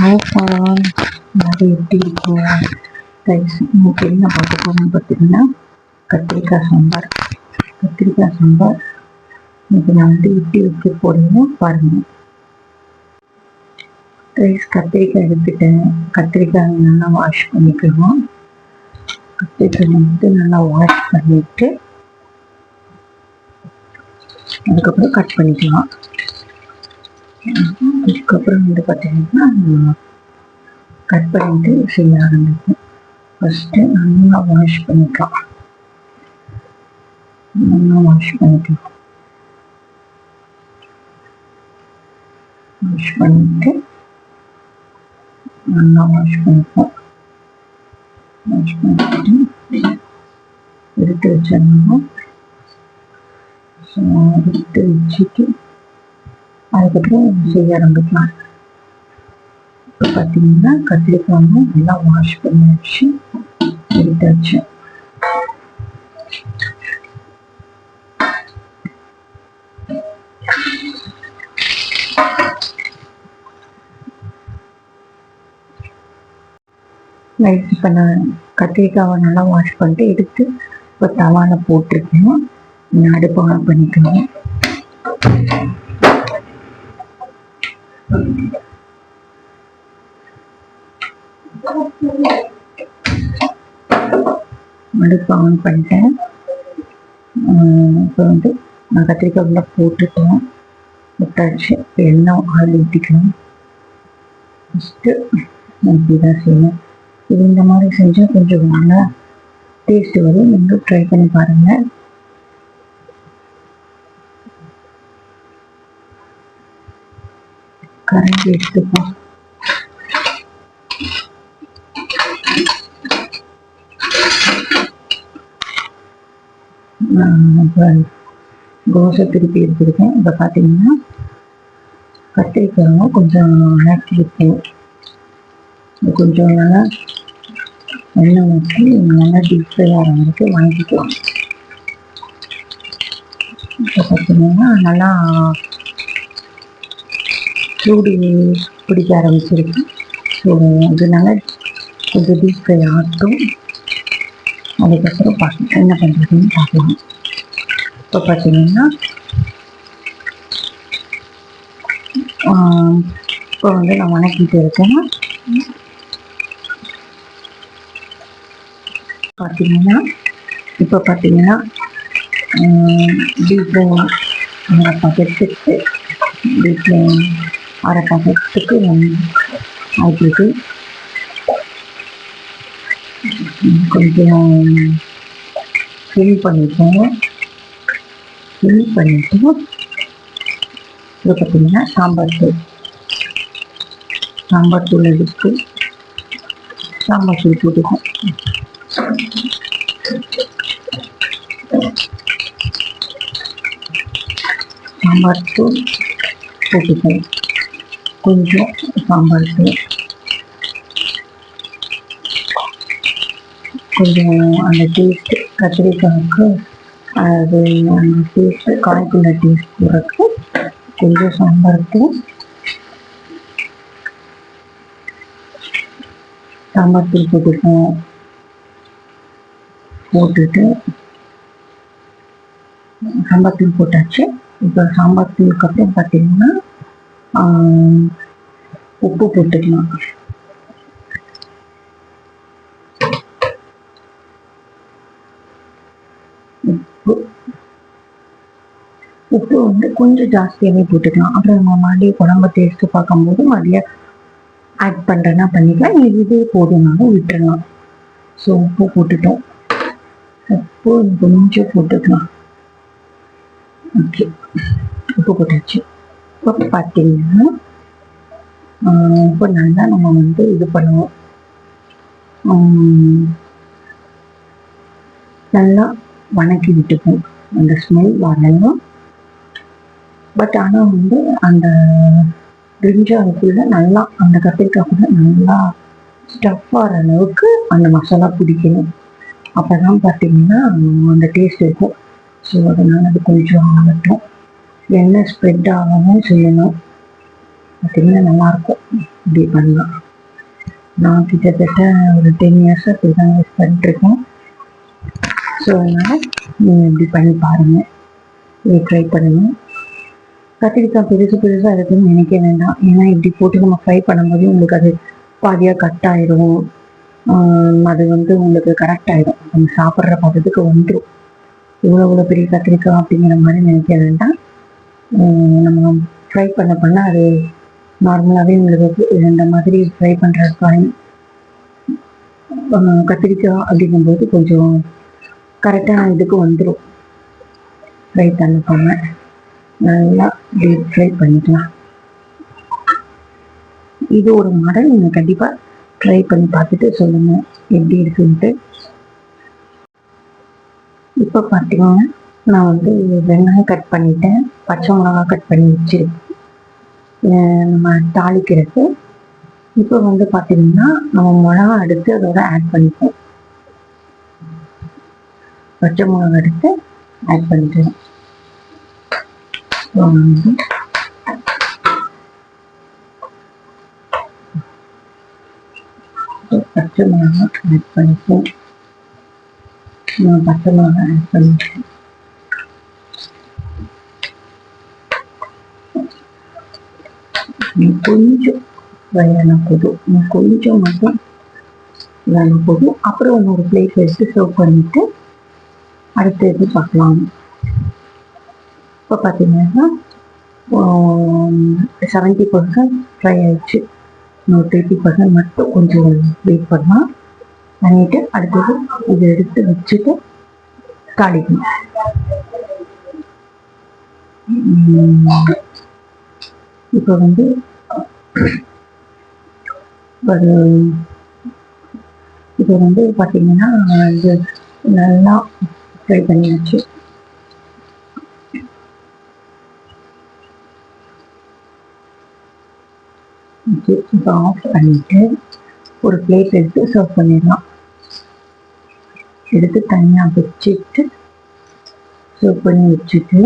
Hi ஃபாரன் எல்லாரும் எப்படி இருக்கும்? கைஸ் இன்னைக்கு என்ன பார்க்க போகிறோம்னு பார்த்தீங்கன்னா கத்திரிக்காய் சாம்பார். கத்திரிக்காய் சாம்பார். இன்னைக்கு நான் வந்து எப்படி வைக்க போகிறேன்னு பாருங்க. கைஸ் கத்திரிக்காய் எடுத்துட்டேன். கத்திரிக்காய் நல்லா வாஷ் பண்ணிக்கிறோம் கத்திரிக்காய் வந்து நல்லா வாஷ் பண்ணிட்டு அதுக்கப்புறம் கட் பண்ணிக்கலாம். அதுக்கப்புறம் வந்து பார்த்தீங்கன்னா கட் பண்ணிட்டு செய்ய ஆரம்பிக்கும் ஃபஸ்ட்டு நல்லா வாஷ் பண்ணிக்கலாம். நல்லா வாஷ் பண்ணிக்கலாம். வாஷ் பண்ணிட்டு நல்லா வாஷ் பண்ணிப்போம். வாஷ் பண்ணிட்டு எடுத்து வச்சிடணும். எடுத்து வச்சுட்டு அதுக்கப்புறம் செய்ய ஆரம்பிக்கலாம். இப்போ பார்த்தீங்கன்னா கத்திரிக்காய் நல்லா வாஷ் பண்ணியாச்சு எடுத்தாச்சு. நைட் இப்போ நான் கத்திரிக்காவை நல்லா வாஷ் பண்ணிட்டு எடுத்து இப்போ தவால போட்டிருக்கேன். நான் அடுப்பு ஆன் பண்ணிக்கணும். அடுப்பு ஆன் பண்ணிட்டேன். இப்போ வந்து நான் கத்திரிக்காய் உள்ள போட்டுட்டேன். விட்டாச்சு இப்போ எண்ணெய் ஆயில் ஊற்றிக்கணும் ஃபஸ்ட்டு இப்படி தான் செய்யணும். இது இந்த மாதிரி செஞ்சால் கொஞ்சம் நல்லா டேஸ்ட் வரும். நீங்கள் ட்ரை பண்ணி பாருங்கள் கரண்டி எடுத்துப்போம் இப்போ கோசை திருப்பி எடுத்துருக்கேன். இப்போ பார்த்தீங்கன்னா கத்திரிக்காயும் கொஞ்சம் ஆக்கியிருக்கேன் கொஞ்சம் நல்லா எண்ணெய் ஊற்றி நல்லா டீப் ஃப்ரை ஆகிற வரைக்கும் வாங்கிக்கலாம். இப்போ பார்த்தீங்கன்னா நல்லா சூடு பிடிக்க ஆரம்பிச்சிருக்கு. ஸோ அதனால கொஞ்சம் டீப் ஃப்ரை ஆகட்டும். அதுக்கப்புறம் பார்க்க என்ன பண்ணுறதுன்னு பார்க்கலாம் இப்போ பார்த்தீங்கன்னா இப்போ வந்து நான் வணக்கிட்டு இருக்கேன். பார்த்தீங்கன்னா இப்போ பார்த்தீங்கன்னா டீப் ஃப்ரை அரை டீப் ஃப்ரை அரை பாக்கெட்டுக்கு ஆகிட்டு கொஞ்சம் ஃபில் பண்ணிப்போம் ஃபில் பண்ணிட்டு இது பார்த்தீங்கன்னா சாம்பார் தூள். சாம்பார் தூள் எடுத்து சாம்பார் தூள் போட்டுக்கோம். சாம்பார் தூள் போட்டுக்கோம். கொஞ்சம் சாம்பார் கொஞ்சம் அந்த டேஸ்ட் கத்திரிக்காய்க்கு அது அந்த டேஸ்ட்டு காய்க்குள்ள டேஸ்ட் போகிறதுக்கு கொஞ்சம் சாம்பார் சாம்பார் தூள் போட்டுக்கோம் போட்டுட்டு சாம்பார் தூள் போட்டாச்சு. இப்போ சாம்பார் தூளுக்கு அப்புறம் பார்த்தீங்கன்னா உப்பு போட்டுக்கலாம். உப்பு. உப்பு வந்து கொஞ்சம் ஜாஸ்தியாகவே போட்டுக்கலாம். அப்புறம் நம்ம மறுபடியும் குழம்பு டேஸ்ட்டு பார்க்கும்போது மறுபடியும் ஆட் பண்ணுறேன்னா பண்ணிக்கலாம். இது போதுனாலும் விட்டுறலாம். ஸோ உப்பு போட்டுட்டோம். உப்பு கொஞ்சம் போட்டுக்கலாம். ஓகே உப்பு போட்டாச்சு. இப்போ பார்த்தீங்கன்னா இப்போ நல்லா நம்ம வந்து இது பண்ணுவோம். நல்லா வணக்கி விட்டுப்போம். அந்த ஸ்மெல் வரணும். பட் ஆனால் வந்து அந்த பிரிஞ்சாவுக்குள்ள நல்லா அந்த கத்திரிக்காய்க்குள்ள நல்லா ஸ்டஃப் ஆகிற அளவுக்கு அந்த மசாலா பிடிக்கணும். அப்போ தான் பார்த்தீங்கன்னா அந்த டேஸ்ட் இருக்கும். ஸோ அதனால் அது கொஞ்சம் ஆகட்டும். என்ன ஸ்ப்ரெட் ஆகாமல் செய்யணும் பார்த்தீங்கன்னா நல்லாயிருக்கும் இப்படி பண்ணலாம். நான் கிட்டத்தட்ட ஒரு டென் இயர்ஸாக இப்படி தான் யூஸ் பண்ணிட்டுருக்கேன் ஸோ அதனால் நீங்கள் இப்படி பண்ணி பாருங்கள் இது ட்ரை பண்ணுங்கள் கத்திரிக்காய் பெருசு பெருசாக இருக்குன்னு நினைக்க வேண்டாம். ஏன்னா இப்படி போட்டு நம்ம ஃப்ரை பண்ணும்போது உங்களுக்கு அது பாதியாக கட் ஆயிடும். அது வந்து உங்களுக்கு கரெக்ட் ஆயிடும். நம்ம சாப்பிட்ற பதத்துக்கு வந்துடும் இவ்வளோ இவ்வளோ பெரிய கத்திரிக்காய் அப்படிங்கிற மாதிரி நினைக்க வேண்டாம். நம்ம ஃப்ரை பண்ண பண்ண அது நார்மலாகவே உங்களுக்கு இந்த மாதிரி ஃப்ரை பண்ணுற காய் கத்திரிக்காய் அப்படிங்கும்போது கொஞ்சம் கரெக்டான இதுக்கு வந்துடும் ஃப்ரை பண்ண நல்லா டீப் ஃப்ரை பண்ணிக்கலாம். இது ஒரு மாடல் நீங்கள் கண்டிப்பாக ட்ரை பண்ணி பார்த்துட்டு சொல்லுங்கள் எப்படி இருக்குன்ட்டு. இப்போ பார்த்தீங்கன்னா நான் வந்து வெங்காயம் கட் பண்ணிட்டேன். பச்சை மிளகா கட் பண்ணி வச்சிருக்கேன் நம்ம தாளிக்கிறதுக்கு. இப்போ வந்து பார்த்தீங்கன்னா நம்ம மிளகா எடுத்து அதோட ஆட் பண்ணிப்போம். பச்சை மிளகா எடுத்து ஆட் பண்ணிக்கிறோம் வந்து பச்சை மிளகா ஆட் பண்ணிப்போம். நான் பச்சை மிளகா ஆட் பண்ணிட்டேன் கொஞ்சம் வயலான போதும் கொஞ்சம் மட்டும் வயலான போதும் அப்புறம் இன்னொரு பிளேட் எடுத்து சர்வ் பண்ணிட்டு அடுத்து இது பார்க்கலாம். இப்போ பார்த்தீங்கன்னா செவன்ட்டி பர்சன்ட் ஃப்ரை ஆயிடுச்சு. இன்னொரு தேர்ட்டி பர்சன்ட் மட்டும் கொஞ்சம் வெயிட் பண்ணலாம். பண்ணிட்டு அடுத்தது இதை எடுத்து வச்சுட்டு தாளிக்கணும். இப்போ வந்து ஒரு இப்போ வந்து பார்த்தீங்கன்னா இது நல்லா ஃப்ரை பண்ணியாச்சு. ஓகே இப்போ ஆஃப் பண்ணிட்டு ஒரு பிளேட் எடுத்து சர்வ் பண்ணிடலாம். எடுத்து தனியாக வச்சுட்டு சர்வ் பண்ணி வச்சுட்டு